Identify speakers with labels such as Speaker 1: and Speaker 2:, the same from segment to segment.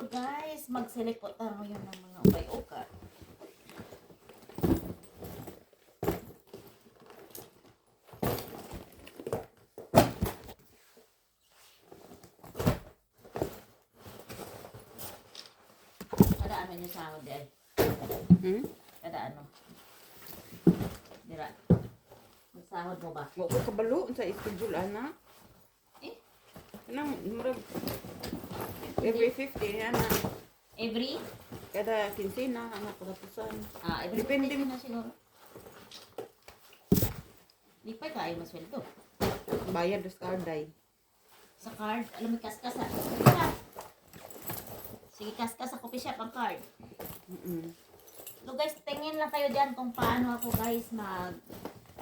Speaker 1: Hello guys, mag-select po tayo ngayon ng mga ukay-uka. Kada ano niyo sa ako dahil?
Speaker 2: Hmm?
Speaker 1: Kada ano? Dira. Magsahod mo ba?
Speaker 2: Wa ko kabalo sa schedule ana.
Speaker 1: Eh?
Speaker 2: Kanang murag every 50 ana.
Speaker 1: Every?
Speaker 2: Kada kinsina ana pagatusan.
Speaker 1: Ah, every
Speaker 2: Depende
Speaker 1: na siguro. Di pa kayo masweldo.
Speaker 2: Bayad sa carday.
Speaker 1: Sa card, alam mo, kaskas shop. Sige, kaskas sa coffee shop ang card.
Speaker 2: Mm.
Speaker 1: So guys, tingin lang kayo dyan kung paano ako guys mag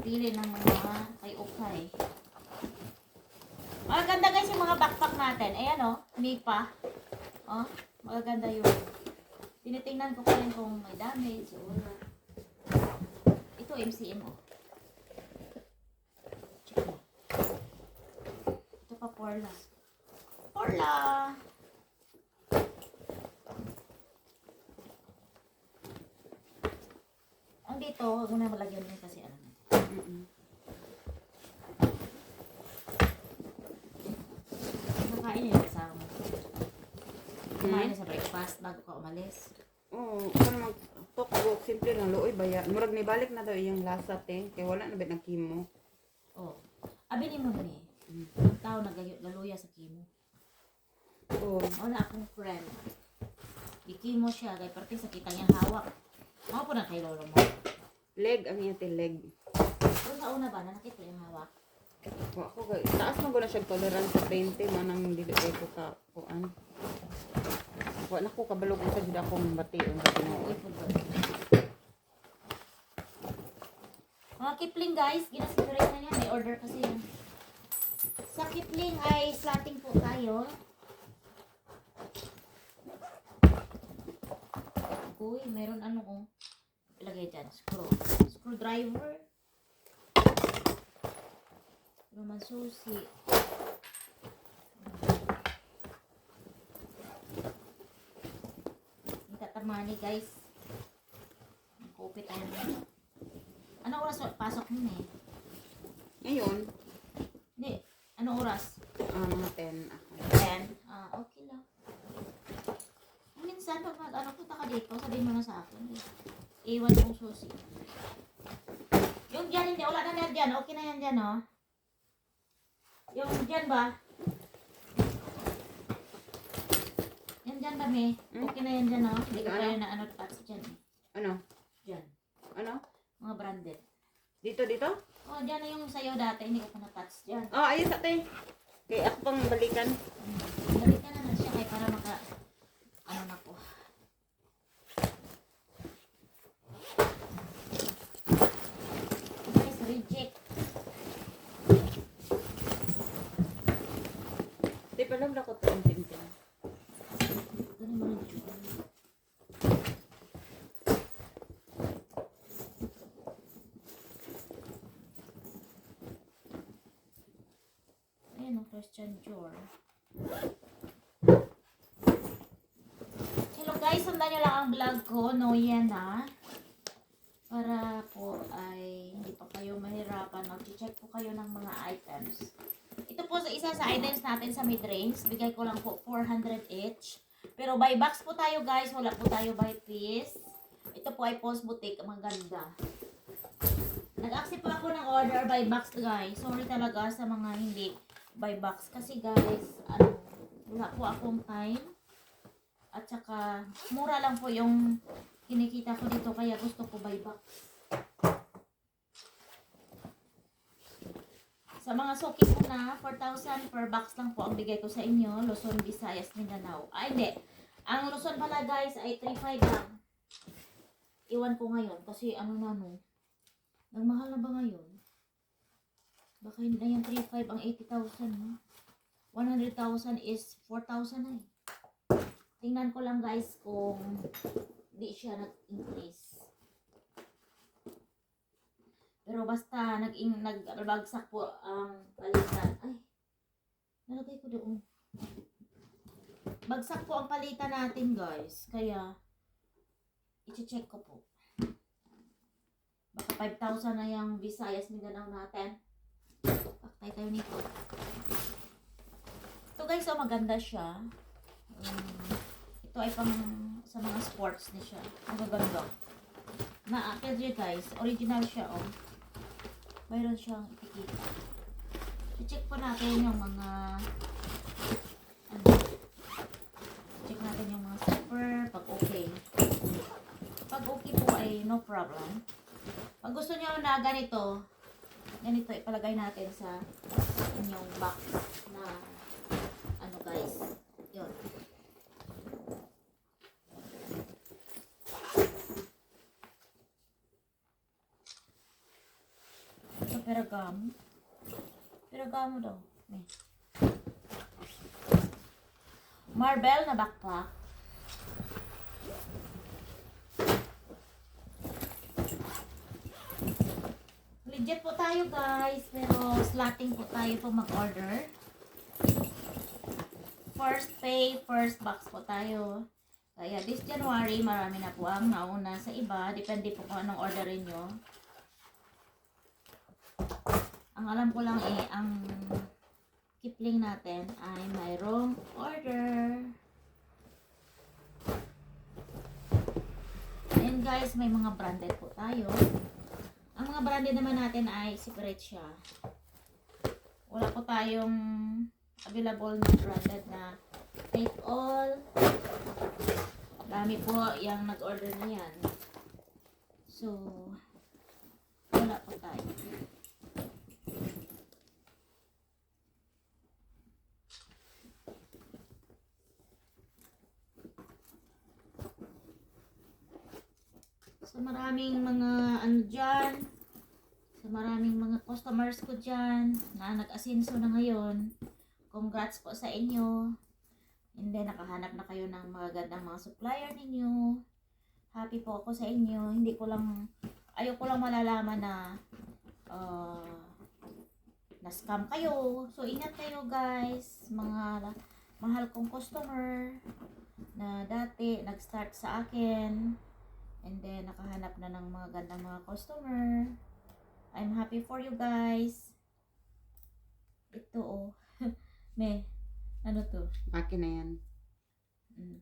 Speaker 1: pili ng mga kay ukay. Magaganda guys yung mga backpack natin. Ayan o, oh, Mipa. Oh, magaganda yun. Tinitingnan ko pa rin kung may damage o wala. Ito MCM oh. Check mo. Ito pa Porla. Porla! Ang dito, huwag mo na malagyan din kasi ano.
Speaker 2: Mm.
Speaker 1: Nakain yung kasama mo. Kumain na sa breakfast bago ka umalis.
Speaker 2: Oh, kana mag tok go simple lang looy baya. Murag ni balik na daw iyang lasa te kay wala na bet nagkimo.
Speaker 1: Oh. Abi ni mo ni.
Speaker 2: Mm.
Speaker 1: Tao nagaluya sa kimo.
Speaker 2: Oh,
Speaker 1: Wala akong friend. Ikimo siya, kay parte sa kita niyang hawak. Ako po na kay lolo mo.
Speaker 2: leg ang iya te leg.
Speaker 1: Sa una ba, na nakita yung hawak?
Speaker 2: Wa ko kay taas man guna siya tolerance sa 20 manang dili ko ka kuan. Wa na ko kabalo kung sa jud akong bation sa
Speaker 1: food Mga Kipling guys, ginasigurate na niya. May order kasi yan. Sa Kipling ay slating po tayo. Uy, meron ano oh. Ilagay dyan. Screw. Screwdriver. Naman susi. Tatamani guys. Kupit tayo. Ano oras pasok mo eh?
Speaker 2: Ngayon,
Speaker 1: Hindi. Ano oras?
Speaker 2: ah, mga 10 ako.
Speaker 1: 10? Ah, okay lang. Minsan, pag mag, ano, punta ka dito, sabihin mo na sa akin. eh. Iwan kong susi. Yung dyan, hindi. Wala na na dyan. Okay na yan dyan, oh. Yung dyan ba? Yan dyan ba, me?
Speaker 2: Hmm?
Speaker 1: Okay na yan dyan, oh. Hindi ko
Speaker 2: Ano?
Speaker 1: na ano, touch dyan. eh.
Speaker 2: Ano?
Speaker 1: Dyan.
Speaker 2: Ano?
Speaker 1: Mga branded.
Speaker 2: Dito dito?
Speaker 1: Oh, dyan na yung sayo dati. Hindi ko pa na-touch dyan.
Speaker 2: Oh, ayos ate. Kay ako pang balikan.
Speaker 1: Balik ka na na siya kay para maka ano na po. Guys, reject.
Speaker 2: Di pa lang ko to ang tintin.
Speaker 1: Ganun mo na dyan. Ayan Dior. Hello guys, sundan nyo lang ang vlog ko, no yan na. Para po ay hindi pa kayo mahirapan. Mag-check po kayo ng mga items. Ito po sa isa sa items natin sa mid-range. Bigay ko lang po 400 each. Pero by box po tayo guys. Wala po tayo by piece. Ito po ay Pulse Boutique. Maganda. Nag-accept po ako ng order by box guys. Sorry talaga sa mga hindi by box. Kasi guys, ano, wala po akong time. At saka, mura lang po yung kinikita ko dito. Kaya gusto ko by box. Sa mga suki ko na, 4,000 per box lang po ang bigay ko sa inyo. Luzon, Visayas, Mindanao. Ay, hindi. Ang Luzon pala guys ay 3,500 lang. Iwan ko ngayon kasi ano na no. Nagmahal na ba ngayon? Baka hindi na yung 3,500 ang 80,000 no? 100,000 is 4,000 na eh. Tingnan ko lang guys kung di siya nag-increase. Pero basta nag nagbagsak po ang palitan. Ay, nalagay ko doon. bagsak po ang palitan natin guys. Kaya, i-check ko po. Baka 5,000 na yung Visayas Mindanao natin. Paktay tayo nito. Ito guys, oh, maganda siya. Um, ito ay pang sa mga sports ni siya. Ang gaganda. Na-appeal niya guys. Original siya, oh. Mayroon siyang itikita. I-check po natin yung mga ano, natin yung mga zipper pag okay. Pag okay po ay no problem. Pag gusto niyo na ganito, ganito ipalagay natin sa inyong box na ano guys. Yun. Sa peragamo. Peragamo daw. May. Marble na backpack. Legit po tayo guys, pero slotting po tayo po mag-order. First pay, first box po tayo. Kaya this January, marami na po ang nauna sa iba. Depende po kung anong orderin nyo. Ang alam ko lang eh, ang Kipling natin ay mayroong order. Ayan guys, may mga branded po tayo. Ang mga branded naman natin ay separate siya. Wala po tayong available na branded na take all. Dami po yung nag-order na yan. So, wala po tayo. Sa maraming mga ano dyan, sa maraming mga customers ko dyan na nag-asenso na ngayon. Congrats po sa inyo. Hindi, nakahanap na kayo ng mga gandang mga supplier ninyo. Happy po ako sa inyo. Hindi ko lang, ayaw ko lang malalaman na uh, na-scam kayo. So, ingat kayo guys. Mga mahal kong customer na dati nag-start sa akin. And then, nakahanap na ng mga gandang mga customer. I'm happy for you guys. Ito oh. Me, ano to?
Speaker 2: Akin na yan.
Speaker 1: Mm.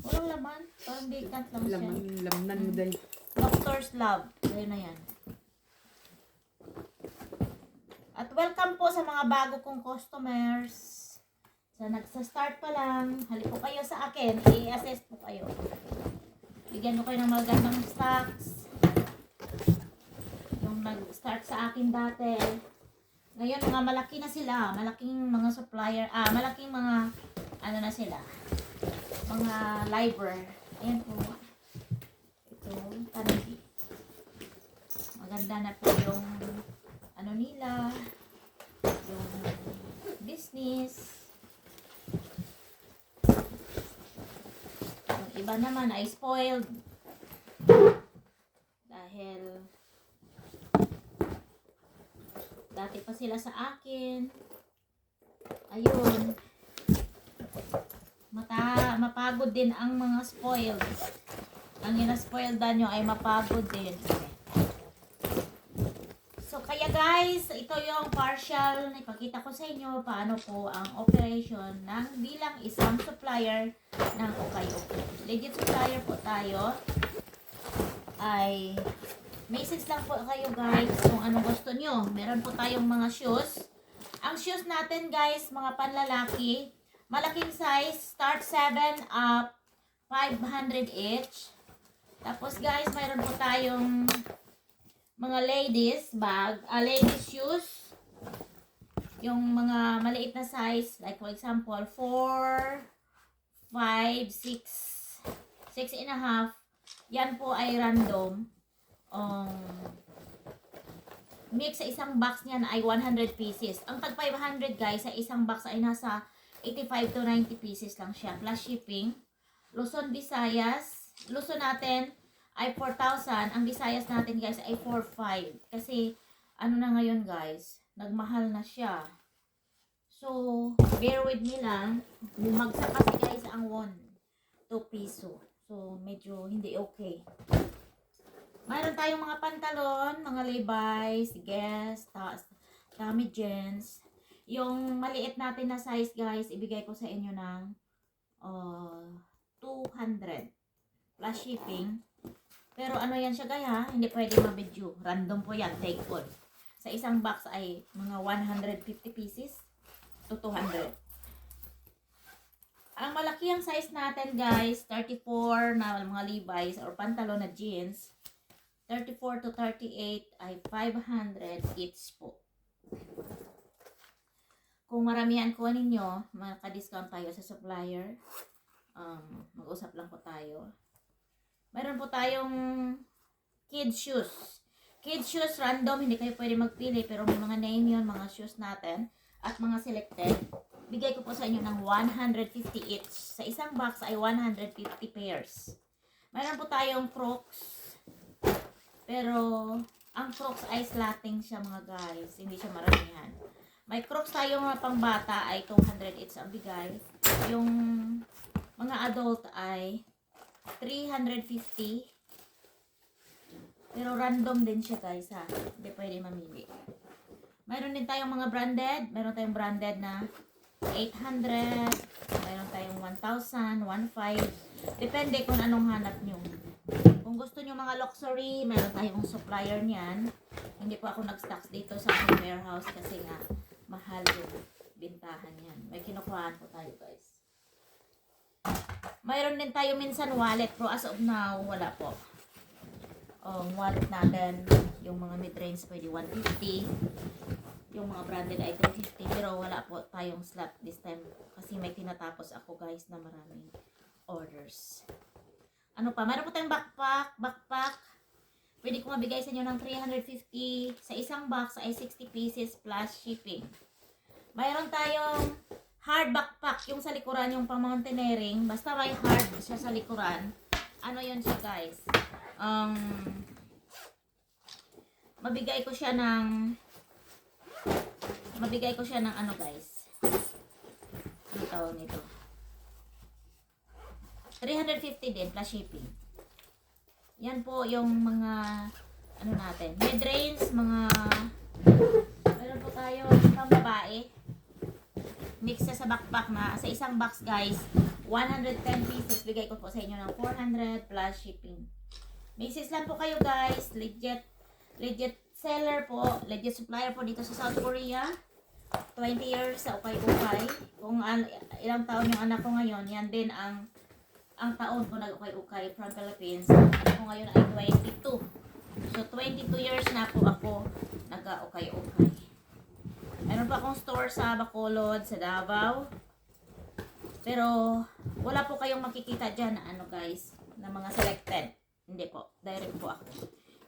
Speaker 1: Walang laman. Parang vacant lang siya.
Speaker 2: Laman, lamnan mo dahil.
Speaker 1: Doctor's Love. Ayun na yan. At welcome po sa mga bago kong customers. Sa nagsa-start pa lang, halik po kayo sa akin. I-assess po kayo. Bigyan ko kayo ng magandang stocks. Yung nag-start sa akin dati. Ngayon, mga malaki na sila. Malaking mga supplier. Ah, malaking mga, ano na sila. Mga liver. Ayan po. Ito, tanigi. Maganda na po yung, ano nila, yung business. Yung iba naman ay spoiled. Dahil dati pa sila sa akin. Ayun. Mata, mapagod din ang mga spoiled. Ang ina-spoiled nyo ay mapagod din. Guys, ito yung partial na ipakita ko sa inyo paano po ang operation ng bilang isang supplier ng Okayoke. Legit supplier po tayo. Ay, message lang po kayo guys kung anong gusto nyo. Meron po tayong mga shoes. Ang shoes natin guys, mga panlalaki, malaking size, start 7 up, 500 each. Tapos guys, mayroon po tayong mga ladies bag, ah, ladies shoes. Yung mga maliit na size, like for example, 4, 5, 6, 6 and a half. Yan po ay random. Um, mix sa isang box niyan ay 100 pieces. Ang tag 500 guys, sa isang box ay nasa 85 to 90 pieces lang siya. Plus shipping. Luzon, Visayas. Luzon natin ay 4,000. Ang Visayas natin guys ay 4,500. Kasi ano na ngayon guys, nagmahal na siya. So, bear with me lang. Bumagsak kasi guys ang won. 2 piso. So, medyo hindi okay. Mayroon tayong mga pantalon, mga Levi's, Guess, ta Tommy Jeans. Yung maliit natin na size guys, ibigay ko sa inyo ng uh, 200 plus shipping. Pero ano yan siya guys ha, hindi pwede mabidyo. Random po yan, take all. Sa isang box ay mga 150 pieces to 200. Ang malaki ang size natin guys, 34 na mga Levi's or pantalon na jeans. 34 to 38 ay 500 each po. Kung maramihan ko ninyo, maka-discount tayo sa supplier. Um, mag-usap lang po tayo. Meron po tayong kid shoes. Kid shoes random, hindi kayo pwede magpili pero mga name yun, mga shoes natin at mga selected. Bigay ko po sa inyo ng 150 each. Sa isang box ay 150 pairs. Meron po tayong Crocs. Pero, ang Crocs ay slating siya mga guys. Hindi siya maramihan. May Crocs tayo mga pangbata ay 200 each ang bigay. Yung mga adult ay 350. Pero random din siya guys ha. Hindi pwede mamili. Mayroon din tayong mga branded. Meron tayong branded na 800. Mayroon tayong 1,000, 1,500. Depende kung anong hanap nyo. Kung gusto nyo mga luxury, meron tayong supplier niyan. Hindi po ako nag-stocks dito sa warehouse kasi nga mahal yung bintahan yan. May kinukuhaan po tayo guys. Mayroon din tayo minsan wallet pero as of now, wala po. Um, wallet natin, yung mga mid-range pwede 150. Yung mga branded ay 350 pero wala po tayong slot this time kasi may tinatapos ako guys na maraming orders. Ano pa? Meron po tayong backpack, backpack. Pwede ko mabigay sa inyo ng 350. Sa isang box ay 60 pieces plus shipping. Mayroon tayong hard backpack, yung sa likuran, yung pang mountaineering. Basta may hard siya sa likuran. Ano yun siya guys? Um, mabigay ko siya ng mabigay ko siya ng ano guys. Ano tawag nito? 350 din plus shipping. Yan po yung mga ano natin. Mid-range, mga meron po tayo pang babae. Mix sa backpack na sa isang box guys. 110 pieces. Bigay ko po sa inyo ng 400 plus shipping. Mixes lang po kayo guys. Legit, legit seller po. Legit supplier po dito sa South Korea. 20 years sa ukay-ukay. Kung an- ilang taon yung anak ko ngayon, yan din ang ang taon ko nag-ukay-ukay from Philippines. Ako ngayon ay 22. So, 22 years na po ako nag-ukay-ukay. Meron pa akong store sa Bacolod, sa Davao. Pero, wala po kayong makikita dyan na ano guys, na mga selected. Hindi po, direct po ako.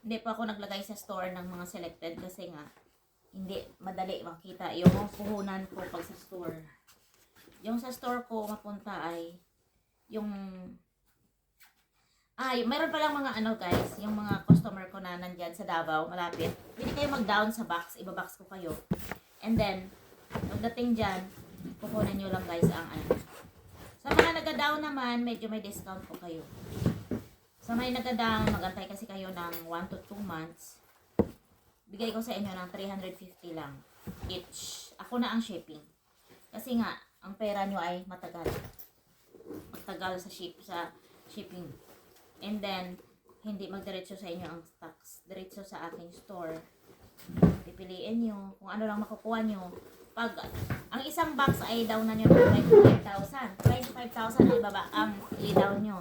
Speaker 1: Hindi po ako naglagay sa store ng mga selected kasi nga, hindi madali makita yung puhunan ko pag sa store. Yung sa store ko mapunta ay yung ay, meron pa lang mga ano guys, yung mga customer ko na nandyan sa Davao, malapit. Pwede kayo mag-down sa box, ibabox ko kayo. And then, pagdating dyan, kukunan nyo lang guys ang ano. Sa mga nag-down naman, medyo may discount po kayo. Sa may nag-down, magantay kasi kayo ng 1 to 2 months. Bigay ko sa inyo ng 350 lang each. Ako na ang shipping. Kasi nga, ang pera nyo ay matagal magtagal sa ship sa shipping. And then hindi magdiretso sa inyo ang stocks. Diretso sa aking store. Pipiliin nyo kung ano lang makukuha nyo. Pag ang isang box ay down na nyo ng 25,000. 25,000 ay baba ang i-down nyo.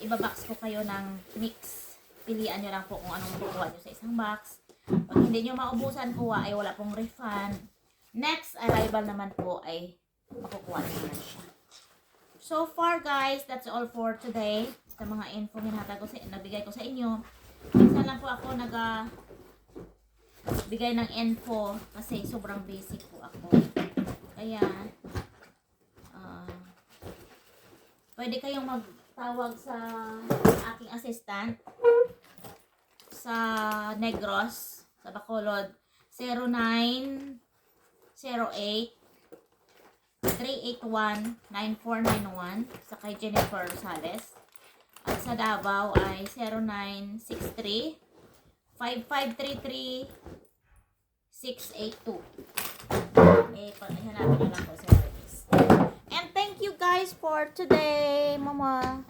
Speaker 1: Ibabox ko kayo ng mix. Pilian nyo lang po kung anong makukuha nyo sa isang box. Pag hindi nyo maubusan kuha ay wala pong refund. Next arrival naman po ay makukuha nyo naman siya. So far guys, that's all for today. Sa mga info hinatag ko sa nabigay ko sa inyo. Minsan lang po ako naga bigay ng info kasi sobrang basic po ako. Kaya ah, pwede kayong magtawag sa aking assistant sa Negros, sa Bacolod 0908 381-9491 sa kay Jennifer Rosales. At sa Davao ay 0963 5533 682. Eh, pag-hanapin na lang po sa service. And thank you guys for today, Mama.